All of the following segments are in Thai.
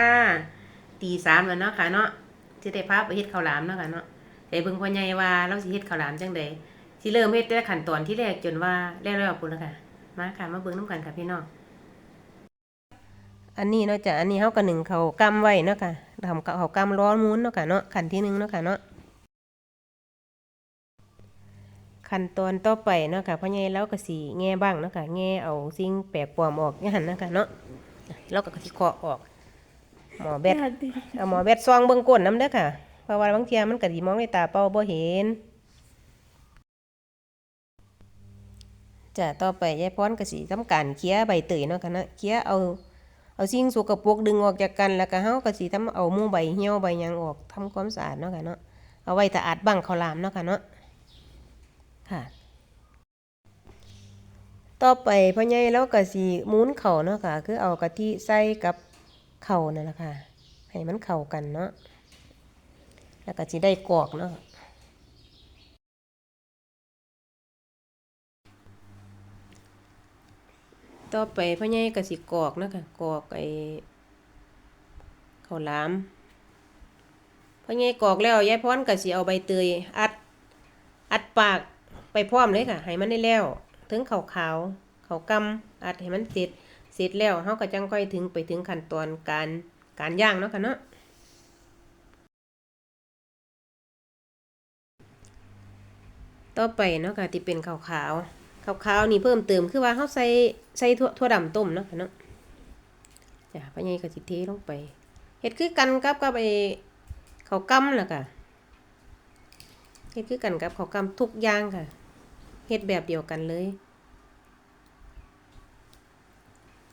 ค่ะตีสามแล้วเนาะค่ะเนาะสิได้พาไปเฮ็ดข้าวหลามเนาะค่ะเนาะแต่เบิ่งพ่อใหญ่ว่าเราสิเฮ็ดข้าวหลามจังได๋สิเริ่มเฮ็ดแต่ขั้นตอนที่แรกจนว่าแล้วแล้วพุ่นแล้วค่ะ มาค่ะมาเบิ่งนํกันค่ะพี่น้องอันนี้เนาะจ้ะอันนี้เฮาก็นึ่งเขาวกำไว้เนาะค่ะทำข้าวกำร้อนมูนเนาะค่ะเนาะขั้นที่หนึ่งเนาะค่ะเนาะขั้นตอนต่อไปเนาะค่ะพ่อใหญ่เราก็สิแง่บ้างเนาะค่ะแง่เอาสิ่งแปลกปลอมออกอย่างนั้นเนาะค่ะเนาะเราก็สิเคาะออก หมอแบตเอาหมอแบตซองเบิ่งก้นน้ำเด้อค่ะ เพราะว่าบางเทียมันก็สิมองในตาเปล่าบ่เห็นจ้ะต่อไปยายพรก็สิทำการเคี้ยใบเตยเนาะค่ะนะเคี้ยเอาเอาสิ่งสกปรกดึงออกจากกันแล้วก็เฮาก็สิทำเอาหมู่ใบเหี่ยวใบหยังออกทำความสะอาดเนาะค่ะเนาะเอาไว้ถ้าอาดบังข้าวหลามเนาะค่ะเนาะค่ะ ต่อไปพ่อใหญ่เราก็สิหมุนเข้าวเนาะค่ะ คือเอากะทิใส่กับ เข้านั่นแหละค่ะ ให้มันเข้ากันเนาะ แล้วก็สิได้กอกเนาะต่อไปพ่อใหญ่ก็สิกอกนะคะกอกไอ้ข้าวหลามพ่อใหญ่กอกแล้วยายพรก็สิเอาใบเตยอัดอัดปากไปพร้อมเลยค่ะให้มันได้แล้ว ถึงขาวขาวขาวกำอัดให้มันเสร็จ เสร็จแล้วเฮาก็จังค่อยถึงไปถึงขั้นตอนการการย่างเนาะค่ะเนาะต่อไปเนาะค่ะที่เป็นขาวขาวขาวขาวนี่เพิ่มเติมคือว่าเขาใส่ใส่ถั่วถั่วดำต้มเนาะค่ะเนาะจ้ะพ่อใหญ่ก็สิเทลงไปเฮ็ดคือกันกับกับไอ้ข้าวกำล่ะค่ะเฮ็ดคือกันกับข้าวกำทุกอย่างค่ะเฮ็ดแบบเดียวกันเลย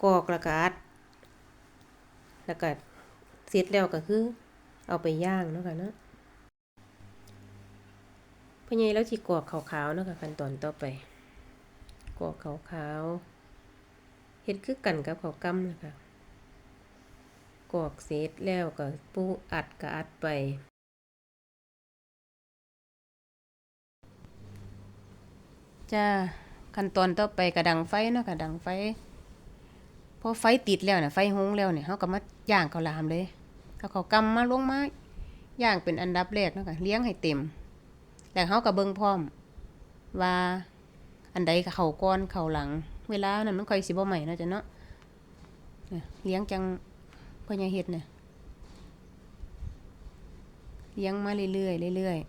กอกแล้วก็อัดแล้วก็เสร็จแล้วก็คือ เอาไปย่างเนาะค่ะเนาะพอใหญ่แล้วสิกอกขาวๆเนาะค่ะขั้นตอนต่อไปกอกขาวๆเฮ็ดคือกันกับข้าวกำนะคะกอกเสร็จแล้วก็ปูอัดก็อัดไปจ้าขั้นตอนต่อไปก็ดังไฟเนาะค่ะดังไฟ พอไฟติดแล้วเนี่ยไฟหงแล้วเนี่ยเฮาก็มาย่างเขาลามเลยเอาข้ากำมาลงมาย่างเป็นอันดับแรกเนาะค่ะเลี้ยงให้เต็ม แล้วเฮาก็เบิ่งพร้อม ว่าอันใดเขาก่อนเขาหลัง เวลานั้นมันค่อยสิบ่ใหม่เนาะจ้ะเนาะเลี้ยงจังพ่อใหญ่เฮ็ดเนี่ยเลี้ยงมาเรื่อยๆเรื่อยๆ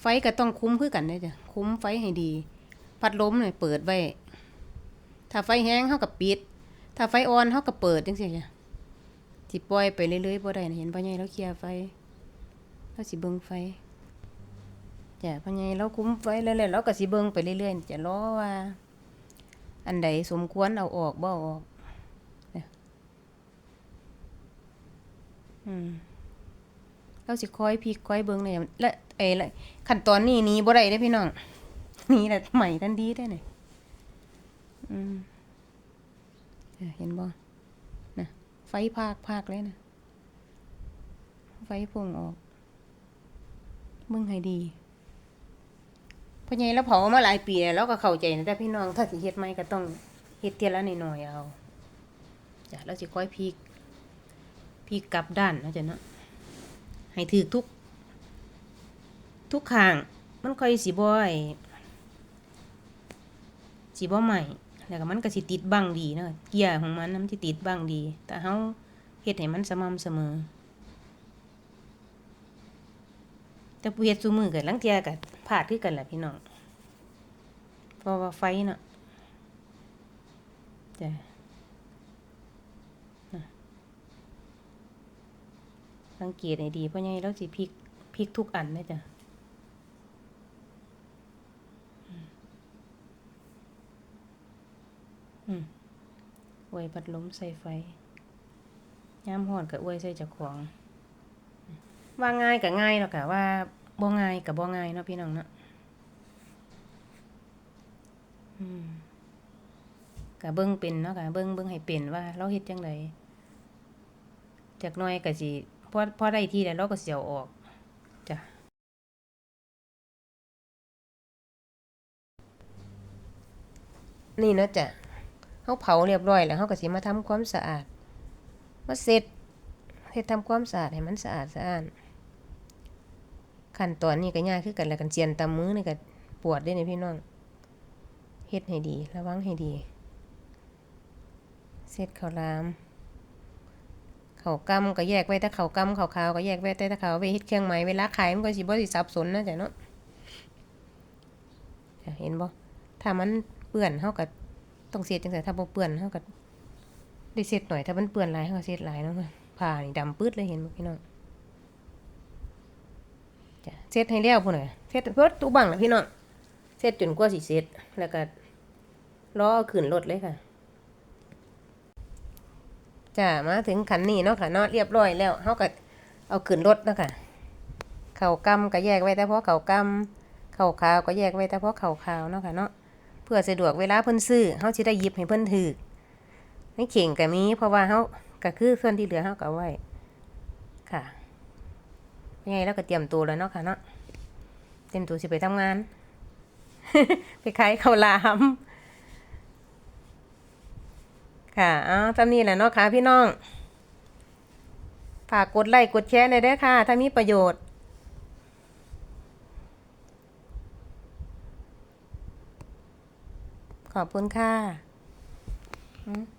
ไฟก็ต้องคุ้มคือกันเด้จ้ะคุ้มไฟให้ดี พัดลมเนี่ยเปิดไว้ ถ้าไฟแห้งเฮาก็ปิด ถ้าไฟอ่อนเฮาก็เปิดจังซี่จ้ะสิปล่อยไปเรื่อยๆบ่ได้นะเห็นพ่อใหญ่เราเคลียร์ไฟเราสิเบิ่งไฟจ้ะพ่อใหญ่เราคุ้มไฟแล้วๆเราก็สิเบิ่งไปเรื่อยๆจะรอว่า อันใดสมควรเอาออกบ่ออกเนี่ยอืมเราสิคอยพลิกคอยเบิ่งเนี่ยและไอ้ละขั้นตอนนี้นี้บ่ได้เด้พี่น้องนี่แหละใหม่ทันทีได้เนี่ย อืมเห็นบ่นะไฟพากพากเลยนะไฟพุ่งออกมึงให้ดีพ่อใหญ่แล้วเผามาหลายปีแล้วก็เข้าใจนะแต่พี่น้องถ้าสิเฮ็ดใหม่ก็ต้องเฮ็ดเทียละหน้อยๆเอาจ้ะแล้วสิค่อยพลิกพลิกกลับด้านนะจ้ะเนาะให้ถือทุก ทุกข้าง มันค่อยสิบ่อ้สิบ่ใหม่ แล้วก็มันก็สิติดบังดีเนาะเกียร์ของมันน่ะมันสิติดบังดี แต่เฮาเฮ็ดให้มันสม่ำเสมอ แต่ผู้เฮ็ดซุมือกันลังเทียกันพลาดคือกันแหละพี่น้องเพราะว่าไฟเนาะจ้ะน่ะสังเกตให้ดีเพราะไงเราสิพลิกพลิกทุกอันนะจ้ะอืมอืม อวยพัดลมใส่ไฟยามฮ้อนก็อวยใส่จ้าของ ว่าง่ายกับง่ายเนาะค่ะว่าบ่ง่ายกับบ่ง่ายเนาะพี่น้องเนาะอืมก็เบิ่งเป็นเนาะค่ะเบิ่งเบิ่งให้เป็นว่า เราเฮ็ดจังไดจากน้อยก็สิพอพอได้ที่แล้วเราก็เสิเอาออกจ้ะนี่เนาะจ้ะ เฮาเผาเรียบร้อยแล้วเฮาก็สิมาทำความสะอาดมาเสร็จเฮ็ดทำความสะอาดให้มันสะอาดสะอ้านขั้นตอนนี้ก็ยากคือกันแล้วกันเจียนตามมือนี่ก็ปวดเด้นี่พี่น้องเฮ็ดให้ดีระวังให้ดี เสร็จข้าวหลามข้าวกำก็แยกไว้แต่ข้าวกำข้าวขาวก็แยกไว้แต่ข้าวไว้เฮ็ดเครื่องหมายเวลาขายมันก็สิบ่สิสับสนนะจ๊ะเนาะจ้ะเห็นบ่ถ้ามันเปื้อนเฮาก็ ต้องเช็ดจังซี่ถ้าบ่เปื้อนเฮาก็ได้เช็ดหน่อยถ้ามันเปื้อนหลายเฮาก็เช็ดหลายเนาะผ้านี่ดำปื้ดเลยเห็นบ่พี่น้องจ้ะเสร็จให้แล้วพุ่นน่ะเสร็จเพิ่นตู้บังน่ะพี่น้องเสร็จจนกว่าสิเสร็จแล้วก็รอขึ้นรถเลยค่ะจ้ะมาถึงขันนี้เนาะค่ะเนาะเรียบร้อยแล้วเฮาก็เอาขึ้นรถเนาะค่ะเข้ากำก็แยกไว้แต่เพราะเข้ากำข้าขาวก็แยกไว้แต่เพราะเข้าขาวเนาะค่ะเนาะ เพื่อสะดวกเวลาเพิ่นซื้อเฮาสิได้หยิบให้เพิ่นถือในเข่งก็มีเพราะว่าเฮาก็คือส่วนที่เหลือเฮาก็ไว้ค่ะยังไงเราก็เตรียมตัวแล้วเนาะค่ะเนาะเตรียมตัวสิไปทำงาน ไปขายข้าวหลามค่ะอาตามนี้แหละเนาะค่ะพี่น้อง ฝากกดไลค์กดแชร์หน่อยเด้อค่ะ ถ้ามีประโยชน์ ขอบคุณค่ะ